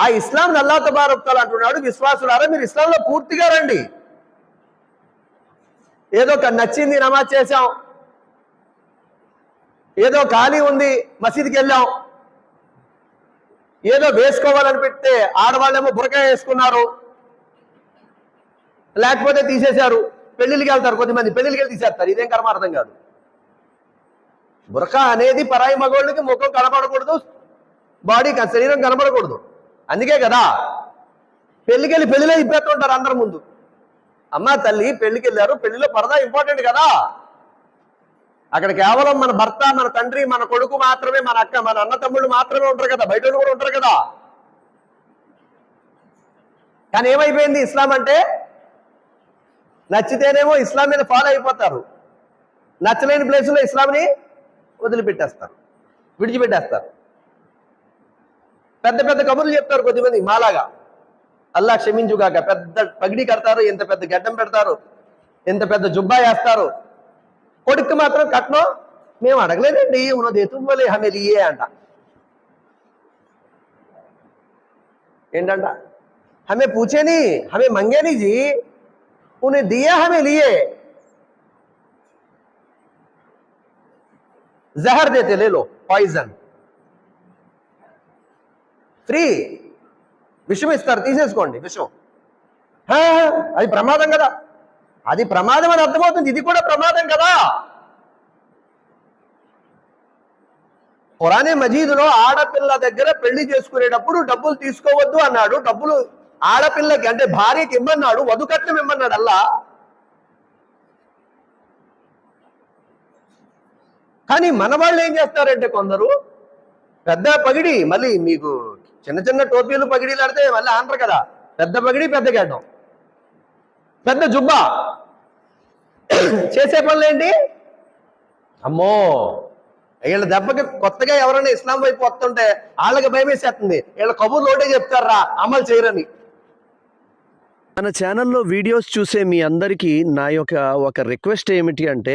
ఆ ఇస్లాం అల్లా తబారక్తాలు అంటున్నాడు విశ్వాసులారా మీరు ఇస్లాంలో పూర్తిగా రండి. ఏదో ఒక నచ్చింది నమాజ్ చేశాం. ఏదో ఖాళీ ఉంది మసీద్కి వెళ్ళాం. ఏదో వేసుకోవాలని పెడితే ఆడవాళ్ళేమో బురకాయ వేసుకున్నారు. లేకపోతే తీసేశారు పెళ్ళిళ్ళకి వెళ్తారు కొంతమంది పెళ్ళిళ్ళకి వెళ్ళి తీసేస్తారు. ఇదేం కర్మ అర్థం కాదు. బురకా అనేది పరాయి మగవాళ్ళకి ముఖం కనపడకూడదు బాడీ శరీరం కనపడకూడదు అందుకే కదా పెళ్ళికెళ్ళి పెళ్ళిలో ఇప్పేస్తుంటారు అందరి ముందు. అమ్మ తల్లి పెళ్ళికి వెళ్ళారు పెళ్ళిలో పరదా ఇంపార్టెంట్ కదా. అక్కడ కేవలం మన భర్త మన తండ్రి మన కొడుకు మాత్రమే మన అక్క మన అన్న తమ్ముళ్ళు మాత్రమే ఉంటారు కదా బయట కూడా ఉంటారు కదా. కానీ ఏమైపోయింది ఇస్లాం అంటే? నచ్చితేనేమో ఇస్లాం మీద ఫాలో అయిపోతారు. నచ్చలేని ప్లేసులో ఇస్లాంని వదిలిపెట్టేస్తారు విడిచిపెట్టేస్తారు. పెద్ద పెద్ద కబుర్లు చెప్తారు కొద్దిమంది మాలాగా అల్లా క్షమించుగాక పెద్ద పగిడి కడతారు ఎంత పెద్ద గడ్డం పెడతారు ఎంత పెద్ద జుబ్బా వేస్తారు కొడుకు మాత్రం కట్నం మేము అడగలేదండి ఉన్నది ఎతుమ్మలే హమే లియే అంట ఏంటంట హమే పూచేని హమే మంగేని జీ उन्हें दिया हमें लिए जहर देते ले लो పాయిజన్ ఫ్రీ. విషం ఇస్తారు తీసేసుకోండి విషం అది ప్రమాదం కదా. అది ప్రమాదం అని అర్థమవుతుంది ఇది కూడా ప్రమాదం కదా. పురాణే మజీదులో ఆడపిల్ల దగ్గర పెళ్ళి చేసుకునేటప్పుడు డబ్బులు తీసుకోవద్దు అన్నాడు. డబ్బులు ఆడపిల్లకి అంటే భార్యకి ఇమ్మన్నాడు వధుకట్నం ఇమ్మన్నాడు అల్లా. కానీ మన వాళ్ళు ఏం చేస్తారంటే కొందరు పెద్ద పగిడి మళ్ళీ మీకు చిన్న చిన్న టోపీలు పగిడీలు ఆడితే మళ్ళీ ఆనరు కదా. పెద్ద పగిడి పెద్ద గడ్డం పెద్ద జుబ్బా. చేసే పనులు ఏంటి? అమ్మో! వీళ్ళ దెబ్బకి కొత్తగా ఎవరైనా ఇస్లాం వైపు వస్తుంటే వాళ్ళకి భయం వేసేస్తుంది. వీళ్ళ కబుర్లు ఒకటే చెప్తారా? అమలు చేయరని. మన ఛానల్లో వీడియోస్ చూసే మీ అందరికీ నా యొక్క ఒక రిక్వెస్ట్ ఏమిటి అంటే